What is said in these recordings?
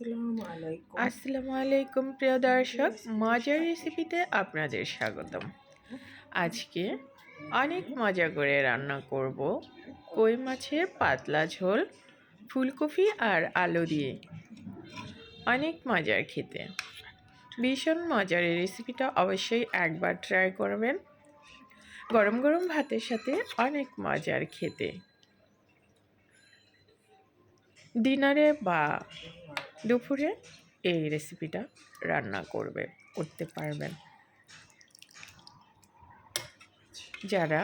আসসালামু আলাইকুম। প্রিয় দর্শক। মজার রেসিপিতে আপনাদের স্বাগতম। আজকে অনেক মজা করে রান্না করব কই মাছের পাতলা ঝোল, ফুলকপি আর আলু দিয়ে। অনেক মজার খেতে। ভীষণ মজার এই রেসিপিটা অবশ্যই একবার ট্রাই করবেন। গরম গরম ভাতের সাথে অনেক মজার খেতে। ডিনারে বা দুপুরে? এই রেসিপিটা রান্না করবে, করতে পারবেন। যারা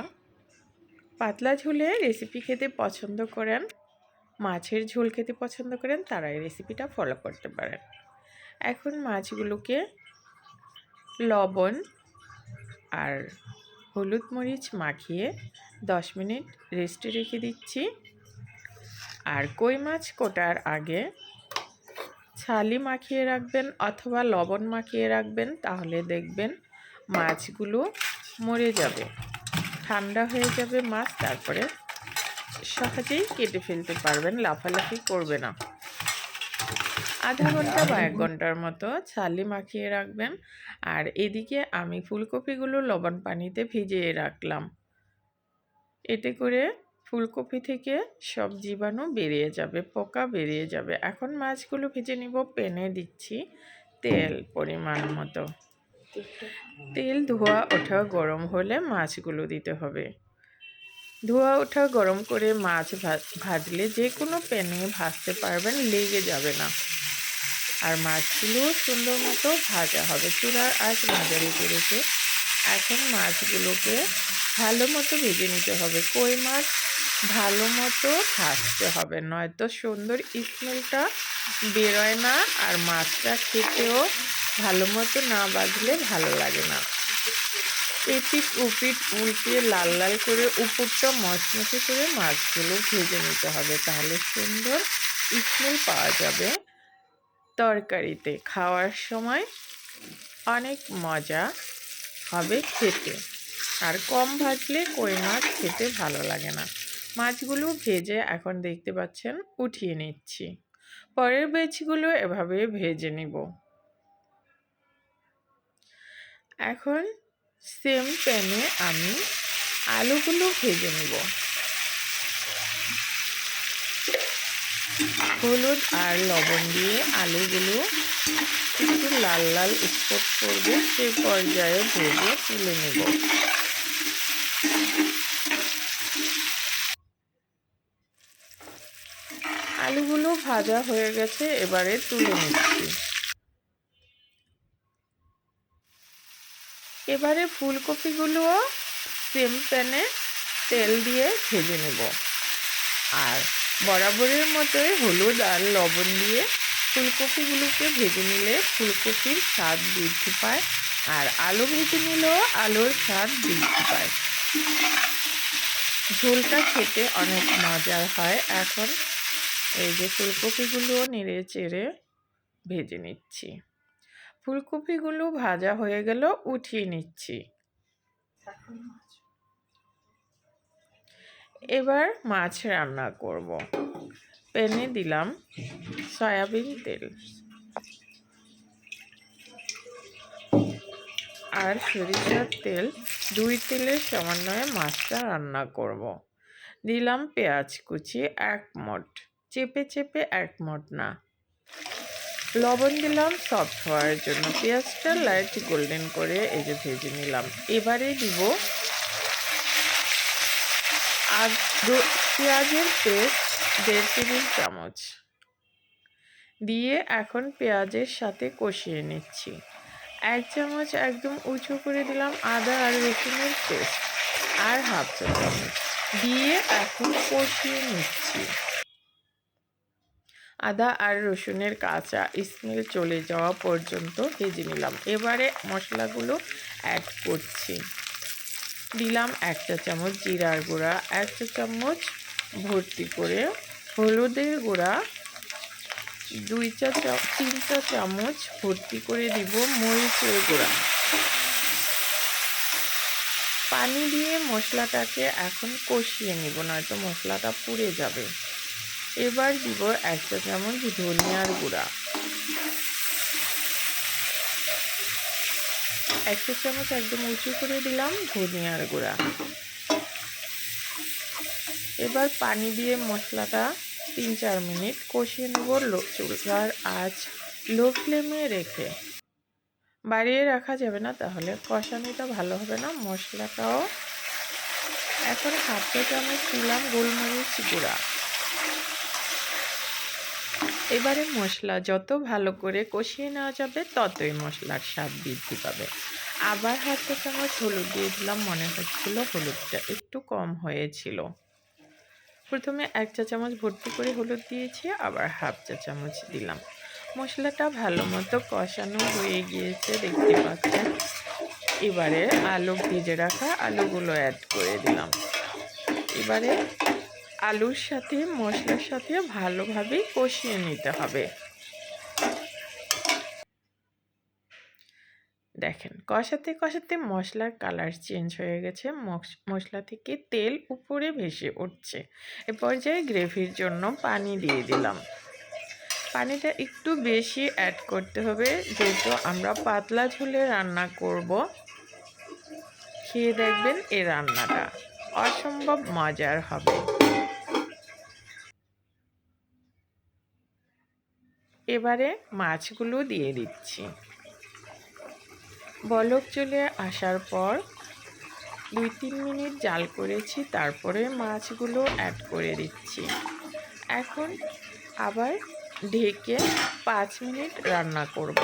পাতলা ঝোলে রেসিপি খেতে পছন্দ করেন, মাছের ঝোল খেতে পছন্দ করেন, তারা এই রেসিপিটা ফলো করতে পারেন। এখন মাছগুলোকে লবণ আর হলুদ মরিচ মাখিয়ে দশ মিনিট রেস্টে রেখে দিচ্ছি। আর কই মাছ কোটার আগে ছালি মাখিয়ে রাখবেন অথবা লবণ মাখিয়ে রাখবেন, তাহলে দেখবেন মাছগুলো মরে যাবে। ঠান্ডা হয়ে যাবে মাছ, তারপরে সহজেই কেটে ফেলতে পারবেন, লাফালাফি করবে না। আধা ঘণ্টা বা এক ঘণ্টার মতো ছালি মাখিয়ে রাখবেন। আর এদিকে আমি ফুলকপিগুলো লবণ পানিতে ভিজিয়ে রাখলাম। এতে করে ফুলকপি থেকে সব জীবাণু বেরিয়ে যাবে, পোকা বেরিয়ে যাবে। এখন মাছগুলো ভেজে নিব, পেনে দিচ্ছি তেল পরিমাণ মতো। তেল ধোয়া, ওঠা গরম হলে মাছগুলো দিতে হবে। ধোয়া, ওঠা গরম করে মাছ ভাজলে যে কোনো প্যানে ভাজতে পারবেন, লেগে যাবে না। আর মাছগুলো সুন্দর মতো ভাজা হবে। চুলার আজ মাঝারি করেছে এখন মাছগুলোকে ভালো মতো ভেজে নিতে হবে। কই মাছ? ভালো মতো ভাজতে হবে। নয়তো সুন্দর স্মেলটা বেরোয় না আর মাছটা খেতেও ভালো মতো না বাজলে ভালো লাগে না। এপিট উপিট উল্টিয়ে লাল লাল করে উপরটা মচমচে করে মাছগুলো ভেজে নিতে হবে তাহলে সুন্দর স্মেল পাওয়া যাবে তরকারিতে। খাওয়ার সময় অনেক মজা হবে খেতে। আর কম ভাজলে কই মাছ খেতে ভালো লাগে না। মাছগুলো ভেজে এখন দেখতে পাচ্ছেন উঠিয়ে নিচ্ছি। পরের বেচগুলো এভাবে ভেজে নিব। এখন সেম প্যানে আমি আলুগুলো ভেজে নিব। হলুদ আর লবণ দিয়ে আলুগুলো একটু লাল লাল স্পট করবে, সে পর্যায়ে ভেজে তুলে নেব আলুগুলো ভাজা হয়ে গেছে, এবারে তুলে নিচ্ছি। এবারে ফুলকপিগুলোও সেম প্যানে তেল দিয়ে ভেজে নেব। আর বরাবরের মতোই হলুদ আর লবণ দিয়ে ফুলকপিগুলোকে ভেজে নিলে ফুলকপির স্বাদ বৃদ্ধি পায় আর আলু ভেজে নিলেও আলুর স্বাদ বৃদ্ধি পায়। ঝোলটা খেতে অনেক মজার হয়। এখন যে ফুলকপিগুলো নেড়ে চেড়ে ভেজে নিচ্ছি। ফুলকপিগুলো ভাজা হয়ে গেল, উঠিয়ে নিচ্ছি। এবার মাছ রান্না করব। প্যানে দিলাম সয়াবিন তেল। আর সরিষার তেল, দুই তেলের সমন্বয়ে মাছটা রান্না করব। দিলাম পেঁয়াজ কুচি এক মোট চেপে চেপে এক না। লবণ দিলাম সফট হওয়ার জন্য। পেঁয়াজটা লাইট গোল্ডেন করে এই যে ভেজে নিলাম। এবারে দিব আর পেঁয়াজের পেস্ট দেড় টেবিল চামচ। দিয়ে এখন পেঁয়াজের সাথে কষিয়ে নিচ্ছি। এক চামচ একদম উঁচু করে দিলাম আদা আর রসুনের পেস্ট আর হাফ চামচ। দিয়ে এখন কষিয়ে নিচ্ছি। আদা আর রসুনের কাঁচা স্মেল চলে যাওয়া পর্যন্ত ভেজে নিলাম। এবারে মশলাগুলো অ্যাড করছি। দিলাম একটা চামচ জিরার গুঁড়া একটা চামচ ভর্তি করে হলুদের গুঁড়া, দুই চা, তিন চা চামচ ভর্তি করে দিব মরিচের গুঁড়া। পানি দিয়ে মশলাটাকে এখন কষিয়ে নিব, নয়তো মশলাটা পুড়ে যাবে। এবার দিব একটা চামচ ধনিয়ার গুঁড়া। একটা চামচ একদম উঁচু করে দিলাম ধনিয়ার গুঁড়া। এবার পানি দিয়ে মশলাটা তিন চার মিনিট কষিয়ে নেব লো চুলার আজ লো ফ্লেমে রেখে। বাড়িয়ে রাখা যাবে না, তাহলে কষানিটা ভালো হবে না, মশলাটাও। এখন হাফ চামচ দিলাম গোলমরিচ গুঁড়া। এবারে মশলা যত ভালো করে কষিয়ে নেওয়া যাবে, ততই মশলার স্বাদ বৃদ্ধি পাবে। আবার চা চামচ হলুদ দিয়ে দিলাম, মনে হচ্ছিল হলুদটা একটু কম হয়েছিল। প্রথমে এক চা চামচ ভর্তি করে হলুদ দিয়েছি, আবার হাফ চা চামচ দিলাম। মশলাটা ভালো মতো কষানো হয়ে গিয়েছে, দেখতে পাচ্ছেন? এবারে আলু ভেজে রাখা আলুগুলো অ্যাড করে দিলাম। এবারে আলুর সাথে, মশলার সাথে ভালোভাবে কষিয়ে নিতে হবে। দেখেন, কষাতে কষাতে মশলার কালার চেঞ্জ হয়ে গেছে। মশলা থেকে তেল উপরে ভেসে উঠছে। এ পর্যায়ে গ্রেভির জন্য পানি দিয়ে দিলাম। পানিটা একটু বেশি অ্যাড করতে হবে। যেহেতু আমরা পাতলা ঝোলে রান্না করব, খেয়ে দেখবেন এ রান্নাটা অসম্ভব মজার হবে। এবারে মাছগুলো দিয়ে দিচ্ছি। বলক চলে আসার পর দুই তিন মিনিট জাল করেছি, তারপরে মাছগুলো অ্যাড করে দিচ্ছি। এখন আবার ঢেকে পাঁচ মিনিট রান্না করব।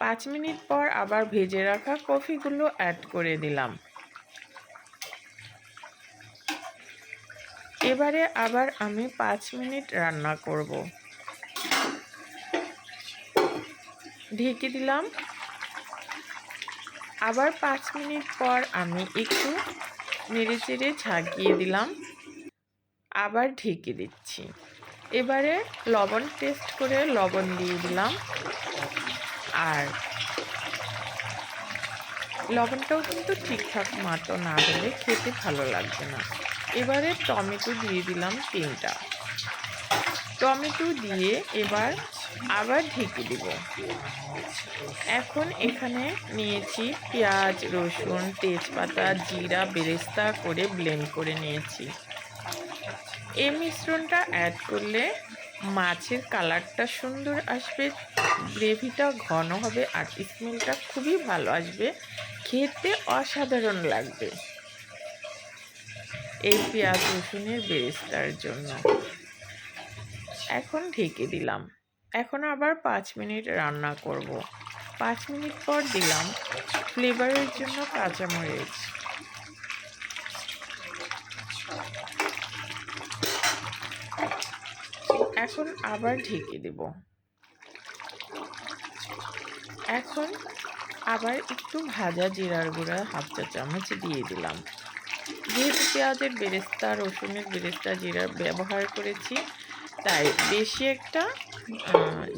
পাঁচ মিনিট পর আবার ভেজে রাখা কফিগুলো অ্যাড করে দিলাম। এবারে আবার আমি পাঁচ মিনিট রান্না করব। ঢেকে দিলাম। আবার পাঁচ মিনিট পর আমি একটু নেড়ে চেড়ে ঝাঁকিয়ে দিলাম। আবার ঢেকে দিচ্ছি। এবারে লবণ টেস্ট করে লবণ দিয়ে দিলাম। আর লবণটাও কিন্তু ঠিকঠাক মতো না দিলে খেতে ভালো লাগবে না। এবারে টমেটো দিয়ে দিলাম তিনটা। টমেটো দিয়ে এবার আবার ঢেকে দিব। এখন এখানে নিয়েছি পেঁয়াজ, রসুন, তেজপাতা, জিরা, বেরেস্তা করে ব্লেন্ড করে নিয়েছি। এই মিশ্রণটা অ্যাড করলে মাছের কালারটা সুন্দর আসবে গ্রেভিটা ঘন হবে আর স্মেলটা খুবই ভালো আসবে। খেতে অসাধারণ লাগবে। এই পেঁয়াজ রসুনের বেরেস্তার জন্য। এখন ঢেকে দিলাম। এখন আবার পাঁচ মিনিট রান্না করব। পাঁচ মিনিট পর দিলাম ফ্লেভারের জন্য কাঁচামরিচ। এখন আবার ঢেকে দেব। এখন আবার একটু ভাজা জিরার গুঁড়া হাফ চা চামচ দিয়ে দিলাম। যেহেতু পেঁয়াজের বেরেস্তা, রসুনের বেরেস্তা জিরার ব্যবহার করেছি। তাই বেশি একটা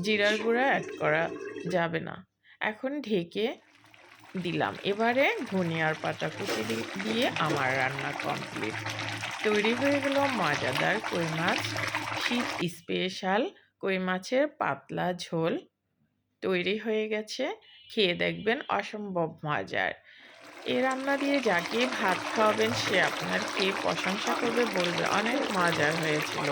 জিরার গুঁড়া অ্যাড করা যাবে না। এখন ঢেকে দিলাম। এবারে ধনিয়ার পাতা কুচি দিয়ে আমার রান্না কমপ্লিট তৈরি হয়ে গেল মজাদার কই মাছ। শীত স্পেশাল কই মাছের পাতলা ঝোল তৈরি হয়ে গেছে। খেয়ে দেখবেন অসম্ভব মজার। এ রান্না দিয়ে যাকে ভাত খাওয়াবেন সে আপনার খেয়ে প্রশংসা করবে বলবে, অনেক মজার হয়েছিল।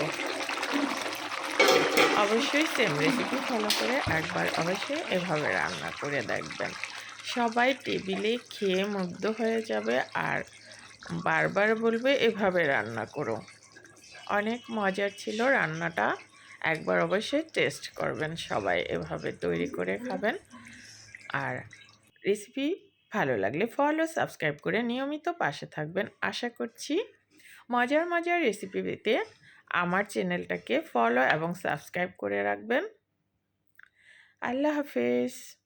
অবশ্যই সেম রেসিপি ফলো করে একবার অবশ্যই এভাবে রান্না করে দেখবেন। সবাই টেবিলে খেয়ে মুগ্ধ হয়ে যাবে আর বারবার বলবে, এভাবে রান্না করো। অনেক মজার ছিল রান্নাটা। একবার অবশ্যই টেস্ট করবেন সবাই এভাবে তৈরি করে খাবেন। আর রেসিপি ভালো লাগলে ফলো সাবস্ক্রাইব করে নিয়মিত পাশে থাকবেন। আশা করছি মজার মজার রেসিপি পেতে আমার চ্যানেলটাকে ফলো এবং সাবস্ক্রাইব করে রাখবেন। আল্লাহ হাফেজ।